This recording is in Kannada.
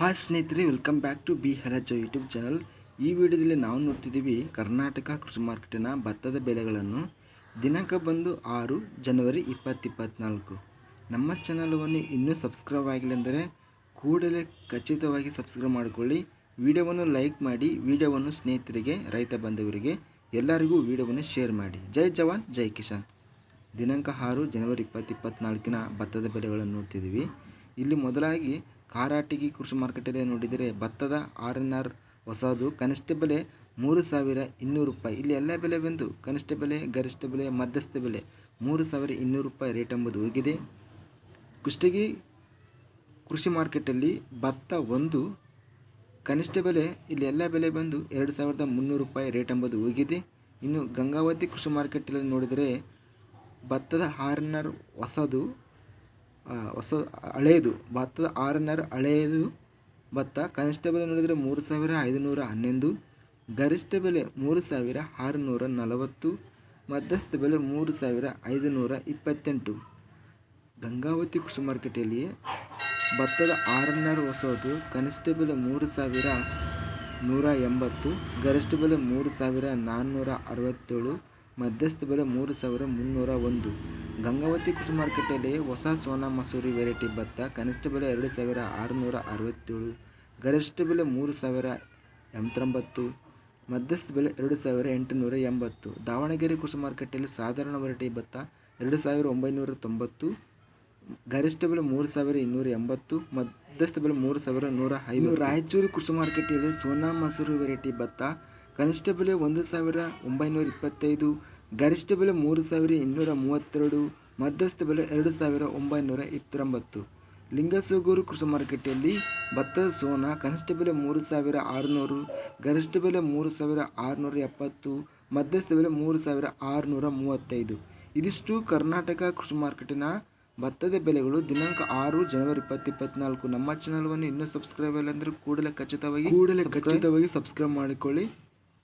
ಹಾಯ್ ಸ್ನೇಹಿತರೆ ವೆಲ್ಕಮ್ ಬ್ಯಾಕ್ ಟು ಬಿ ಹರಾಜ ಯೂಟ್ಯೂಬ್ ಚಾನಲ್ ಈ ವಿಡಿಯೋದಲ್ಲಿ ನಾವು ನೋಡ್ತಿದ್ದೀವಿ ಕರ್ನಾಟಕ ಕೃಷಿ ಮಾರ್ಕೆಟಿನ ಭತ್ತದ ಬೆಲೆಗಳನ್ನು ದಿನಾಂಕ ಬಂದು ಆರು ಜನವರಿ ಇಪ್ಪತ್ತಿಪ್ಪತ್ನಾಲ್ಕು. ನಮ್ಮ ಚಾನಲವನ್ನು ಇನ್ನೂ ಸಬ್ಸ್ಕ್ರೈಬ್ ಆಗಿಲ್ಲ ಅಂದರೆ ಕೂಡಲೇ ಖಚಿತವಾಗಿ ಸಬ್ಸ್ಕ್ರೈಬ್ ಮಾಡಿಕೊಳ್ಳಿ. ವಿಡಿಯೋವನ್ನು ಲೈಕ್ ಮಾಡಿ, ವಿಡಿಯೋವನ್ನು ಸ್ನೇಹಿತರಿಗೆ, ರೈತ ಬಾಂಧವರಿಗೆ, ಎಲ್ಲರಿಗೂ ವಿಡಿಯೋವನ್ನು ಶೇರ್ ಮಾಡಿ. ಜೈ ಜವಾನ್, ಜೈ ಕಿಶಾನ್ ದಿನಾಂಕ ಆರು ಜನವರಿ ಇಪ್ಪತ್ತಿಪ್ಪತ್ನಾಲ್ಕಿನ ಭತ್ತದ ಬೆಲೆಗಳನ್ನು ನೋಡ್ತಿದ್ದೀವಿ. ಇಲ್ಲಿ ಮೊದಲಾಗಿ ಕಾರಾಟಿಗಿ ಕೃಷಿ ಮಾರುಕಟ್ಟೆಯಲ್ಲಿ ನೋಡಿದರೆ ಭತ್ತದ ಆರ್ ಎನ್ ಆರ್ ಹೊಸದು ಕನಿಷ್ಠ ಬೆಲೆ ಮೂರು ಸಾವಿರ ಇನ್ನೂರು ರೂಪಾಯಿ. ಇಲ್ಲಿ ಎಲ್ಲ ಬೆಲೆ ಬಂದು ಕನಿಷ್ಠ ಬೆಲೆ ಗರಿಷ್ಠ ಬೆಲೆ ಮಧ್ಯಸ್ಥ ಬೆಲೆ ಮೂರು ಸಾವಿರ ಇನ್ನೂರು ರೂಪಾಯಿ ರೇಟ್ ಎಂಬುದು ಹೋಗಿದೆ. ಕುಷ್ಟಗಿ ಕೃಷಿ ಮಾರ್ಕೆಟಲ್ಲಿ ಭತ್ತ ಒಂದು ಕನಿಷ್ಠ ಬೆಲೆ ಇಲ್ಲಿ ಎಲ್ಲ ಬೆಲೆ ಬಂದು ಎರಡು ಸಾವಿರದ ಮುನ್ನೂರು ರೂಪಾಯಿ ರೇಟ್ ಎಂಬುದು ಹೋಗಿದೆ. ಇನ್ನು ಗಂಗಾವತಿ ಕೃಷಿ ಮಾರ್ಕೆಟಲ್ಲಿ ನೋಡಿದರೆ ಭತ್ತದ ಹಾರ್ನರ್ ಹೊಸದು ಆ, ಹೊಸ ಹಳೆಯದು ಭತ್ತದ ಆರನರ್ ಹಳೆಯದು ಭತ್ತ ಕನಿಷ್ಠ ಬೆಲೆ ನೋಡಿದರೆ ಮೂರು ಸಾವಿರ ಐದುನೂರ ಹನ್ನೊಂದು, ಗರಿಷ್ಠ ಬೆಲೆ ಮೂರು ಸಾವಿರ ಆರುನೂರ ನಲವತ್ತು, ಮಧ್ಯಸ್ಥ ಬೆಲೆ ಮೂರು ಸಾವಿರ ಐದುನೂರ ಇಪ್ಪತ್ತೆಂಟು. ಗಂಗಾವತಿ ಕೃಷಿ ಮಾರ್ಕೆಟಲ್ಲಿ ಭತ್ತದ ಆರನ್ನರ್ ಹೊಸದು, ಕನಿಷ್ಠ ಬೆಲೆ ಮೂರು ಸಾವಿರ ನೂರ ಎಂಬತ್ತು, ಗರಿಷ್ಠ ಬೆಲೆ ಮೂರು ಸಾವಿರ ನಾನ್ನೂರ ಅರವತ್ತೇಳು, ಮಧ್ಯಸ್ಥ ಬೆಲೆ ಮೂರು ಸಾವಿರ ಮುನ್ನೂರ ಒಂದು. ಗಂಗಾವತಿ ಕೃಷಿ ಮಾರುಕಟ್ಟೆಯಲ್ಲಿ ಹೊಸ ಸೋನಾ ಮಸೂರಿ ವೆರೈಟಿ ಭತ್ತ ಕನಿಷ್ಠ ಬೆಲೆ ಎರಡು ಸಾವಿರ ಆರುನೂರ ಅರವತ್ತೇಳು, ಗರಿಷ್ಠ ಬೆಲೆ ಮೂರು ಸಾವಿರ ಎಂಬತ್ತೊಂಬತ್ತು, ಮಧ್ಯಸ್ಥ ಬೆಲೆ ಎರಡು ಸಾವಿರ ಎಂಟುನೂರ ಎಂಬತ್ತು. ದಾವಣಗೆರೆ ಕೃಷಿ ಮಾರುಕಟ್ಟೆಯಲ್ಲಿ ಸಾಧಾರಣ ವೆರೈಟಿ ಭತ್ತ ಎರಡು ಸಾವಿರ ಒಂಬೈನೂರ ತೊಂಬತ್ತು, ಗರಿಷ್ಠ ಬೆಲೆ ಮೂರು ಸಾವಿರ ಇನ್ನೂರ ಎಂಬತ್ತು, ಮಧ್ಯಸ್ಥ ಬೆಲೆ ಮೂರು ಸಾವಿರ ನೂರ ಐನೂರು ರಾಯಚೂರು ಕೃಷಿ ಮಾರುಕಟ್ಟೆಯಲ್ಲಿ ಸೋನಾ ಮಸೂರಿ ವೆರೈಟಿ ಭತ್ತ ಕನಿಷ್ಠ ಬೆಲೆ ಒಂದು ಸಾವಿರ ಒಂಬೈನೂರ ಇಪ್ಪತ್ತೈದು ಗರಿಷ್ಠ ಬೆಲೆ ಮೂರು ಸಾವಿರ ಇನ್ನೂರ ಮೂವತ್ತೆರಡು ಮಧ್ಯಸ್ಥ ಬೆಲೆ ಎರಡು ಸಾವಿರ ಒಂಬೈನೂರ ಇಪ್ಪತ್ತೊಂಬತ್ತು. ಲಿಂಗಸೂಗೂರು ಕೃಷಿ ಮಾರುಕಟ್ಟೆಯಲ್ಲಿ ಭತ್ತದ ಸೋನಾ ಕನಿಷ್ಠ ಬೆಲೆ ಮೂರು ಸಾವಿರ ಆರುನೂರು ಗರಿಷ್ಠ ಬೆಲೆ ಮೂರು ಸಾವಿರ ಆರುನೂರ ಎಪ್ಪತ್ತು ಮಧ್ಯಸ್ಥ ಬೆಲೆ ಮೂರು ಸಾವಿರ ಆರುನೂರ ಮೂವತ್ತೈದು. ಇದಿಷ್ಟು ಕರ್ನಾಟಕ ಕೃಷಿ ಮಾರ್ಕೆಟಿನ ಭತ್ತದ ಬೆಲೆಗಳು ದಿನಾಂಕ ಆರು ಜನವರಿ ಇಪ್ಪತ್ತಿಪ್ಪತ್ನಾಲ್ಕು. ನಮ್ಮ ಚಾನಲ್ವನ್ನು ಇನ್ನೂ ಸಬ್ಸ್ಕ್ರೈಬ್ ಇಲ್ಲ ಅಂದರೆ ಕೂಡಲೇ ಖಚಿತವಾಗಿ ಕೂಡಲೇ ಖಚಿತವಾಗಿ ಸಬ್ಸ್ಕ್ರೈಬ್ ಮಾಡಿಕೊಳ್ಳಿ.